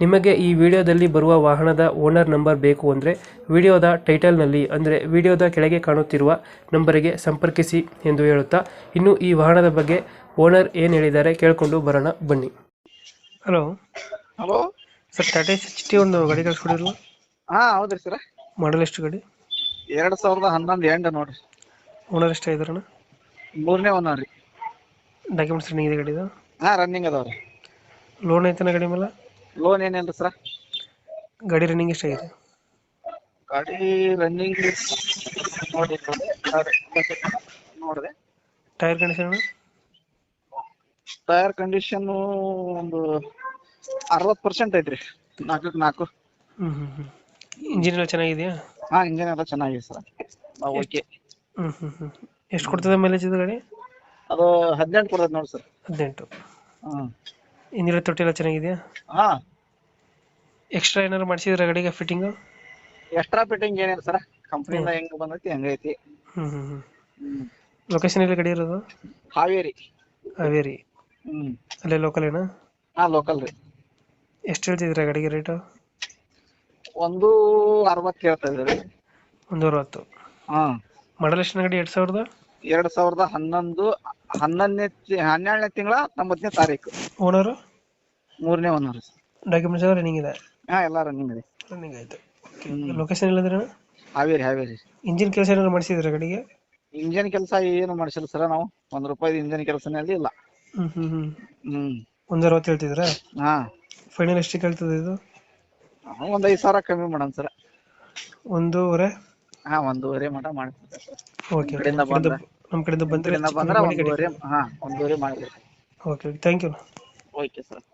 ನಿಮಗೆ ಈ ವಿಡಿಯೋದಲ್ಲಿ ಬರುವ ವಾಹನದ ಓನರ್ ನಂಬರ್ ಬೇಕು ಅಂದರೆ ವಿಡಿಯೋದ ಟೈಟಲ್ನಲ್ಲಿ ಅಂದರೆ ವಿಡಿಯೋದ ಕೆಳಗೆ ಕಾಣುತ್ತಿರುವ ನಂಬರಿಗೆ ಸಂಪರ್ಕಿಸಿ ಎಂದು ಹೇಳುತ್ತಾ ಇನ್ನು ಈ ವಾಹನದ ಬಗ್ಗೆ ಓನರ್ ಏನು ಹೇಳಿದ್ದಾರೆ ಕೇಳಿಕೊಂಡು ಬರೋಣ ಬನ್ನಿ. Hello. Hello. Sir Tata sixty ಒಂದು ಗಾಡಿ ಕಳಿಸ್ಕೊಡಿರಲ್ಲ? ಹಾ ಹೌದ್ರಿ ಸರ್. ಮಾಡಲ್ ಎಷ್ಟು ಗಾಡಿ? ಎರಡು ಸಾವಿರದ ಹನ್ನೊಂದು ಎಂಡ್ ನೋಡ್ರಿ. ಓನರ್ ಎಷ್ಟು ಇದಾರಣ ಮೂರನೇ ಓನರ್ ರೀ. ಡಾಕ್ಯುಮೆಂಟ್ಸ್ ರನ್ನಿಂಗ್ ಇದೆ ಗಾಡಿದು? ಹಾ ರನ್ನಿಂಗ್ ಅದಾವ್ರಿ. ಲೋನ್ ಐತನ ಗಾಡಿ ಮೇಲೆ? ಲೋನ್ ಏನಿಲ್ಲ ಸರ್ ಗಾಡಿ ರನ್ನಿಂಗ್ ಎಷ್ಟಾಗಿದೆ ಗಾಡಿ ರನ್ನಿಂಗ್ ನೋಡಿ ನೋಡಿದೆ. ಟೈರ್ ಕಂಡೀಷನ್ ಟೈರ್ ಕಂಡೀಷನ್ ಒಂದು ಅರವತ್ತು ಪರ್ಸೆಂಟ್ ಐತ್ರಿ. ನಾಲ್ಕಕ್ಕೆ ನಾಲ್ಕು. ಹ್ಞೂ ಹ್ಞೂ ಹ್ಞೂ ಇಂಜಿನ್ ಎಲ್ಲ ಚೆನ್ನಾಗಿದೆಯಾ? ಹಾ ಇಂಜಿನ್ ಎಲ್ಲ ಚೆನ್ನಾಗಿದೆ ಸರ್ ಓಕೆ ಹ್ಞೂ ಹ್ಞೂ ಎಷ್ಟು ಕೊಡ್ತದೆ ಮೈಲೇಜ್ ಇದು ಗಾಡಿ? ಅದು ಹದಿನೆಂಟು ಕೊಡ್ತದೆ ನೋಡಿ ಸರ್ ಹದಿನೆಂಟು. ಹ್ಮ್. ಇಂಜಿನ್ ತೊಟ್ಟಿ ಎಲ್ಲ ಚೆನ್ನಾಗಿದೆಯಾ? ಹಾ. ಎಕ್ಸ್ಟ್ರಾ ಏನಾದ್ರು ಮಾಡಿಸಿದ್ರೆ ಗಾಡಿಗೆ ಫಿಟ್ಟಿಂಗ್ ಎಕ್ಸ್ಟ್ರಾ ಫಿಟ್ಟಿಂಗ್ ಏನಿಲ್ಲ ಸರ್. ಕಂಪ್ನಿಯಿಂದ ಹೆಂಗ್ ಬಂದೈತಿ ಹಂಗೈತಿ ಹ್ಮ್ ಹ್ಮ್ ಹ್ಮ್. ಲೊಕೇಶನ್ ಎಲ್ಲಿ ಗಡಿ ಇರೋದು? ಹಾವೇರಿ. ಹಾವೇರಿ. ಹ್ಮ್. ಅಲ್ಲೇ ಲೋಕಲ್ ಏನಾ? ಹಾ ಲೋಕಲ್ ರೀ. ಎಷ್ಟು ಹೇಳ್ತಿದ್ದೀರಾ ಗಾಡಿಗೆ ರೇಟು ಒಂದು ಅರವತ್ತು ಹೇಳ್ತಾ ಒಂದು ಅರವತ್ತು. ಹಾ. ಮಾಡಲ್ ಎಷ್ಟು ಗಾಡಿ? ಎರಡು ಸಾವಿರದ? ಎರಡ್ ಸಾವಿರದ ಹನ್ನೊಂದು ಹನ್ನೊಂದನೇ ಹನ್ನೆರಡನೇ ತಿಂಗಳ ಹತ್ತೊಂಬತ್ತನೇ ತಾರೀಕು. ಓನರು ಮೂರನೇ ಓನರ್ ಡಾಕ್ಯುಮೆಂಟ್ಸ್ ಎಲ್ಲ ರನ್ನಿಂಗ್ ಇದೆ? ಹಾ ಎಲ್ಲ ರನ್ನಿಂಗ್ ಇದೆ. ರನ್ನಿಂಗ್ ಆಯ್ತು. ಲೊಕೇಶನ್ ಇಲ್ಲದ್ರೆ ಹಾವೇರಿ ಹಾವೇರಿ. ಇಂಜಿನ್ ಕೆಲಸ ಏನಾದ್ರು ಮಾಡಿಸಿದ್ರೆ ಗಾಡಿಗೆ? ಇಂಜಿನ್ ಕೆಲಸ ಏನು ಮಾಡಿಸಿಲ್ಲ ಸರ್ ನಾವು. ಒಂದ್ ರೂಪಾಯಿ ಇಂಜಿನ್ ಕೆಲಸನೇ ಅಲ್ಲಿ ಇಲ್ಲ. ಹ್ಮ್ ಹ್ಮ್ ಹ್ಮ್. ಹ್ಮ್. ಒಂದು ಅರವತ್ತು ಹೇಳ್ತಿದ್ರೆ ಹಾ. ಫೈನಲ್ ಎಷ್ಟು ಕೇಳ್ತದೆ ಇದು? ಒಂದ್ ಐದು ಸಾವಿರ ಕಮ್ಮಿ ಮಾಡೋಣ ಸರ್. ಒಂದೂವರೆ? ಹಾ ಒಂದೂವರೆ ಮಠ ಮಾಡ್ತೀವಿ. ಓಕೆ ಕಡೆಯಿಂದ ಬಂದ್ರೆ ನಮ್ಮ ಕಡೆಯಿಂದ ಬಂದರೆ ಬಂದ್ರೆ ಒಂದೂವರೆ ಹಾ ಒಂದೂವರೆ ಮಾಡ್ಬೇಕು okay thank you okay sir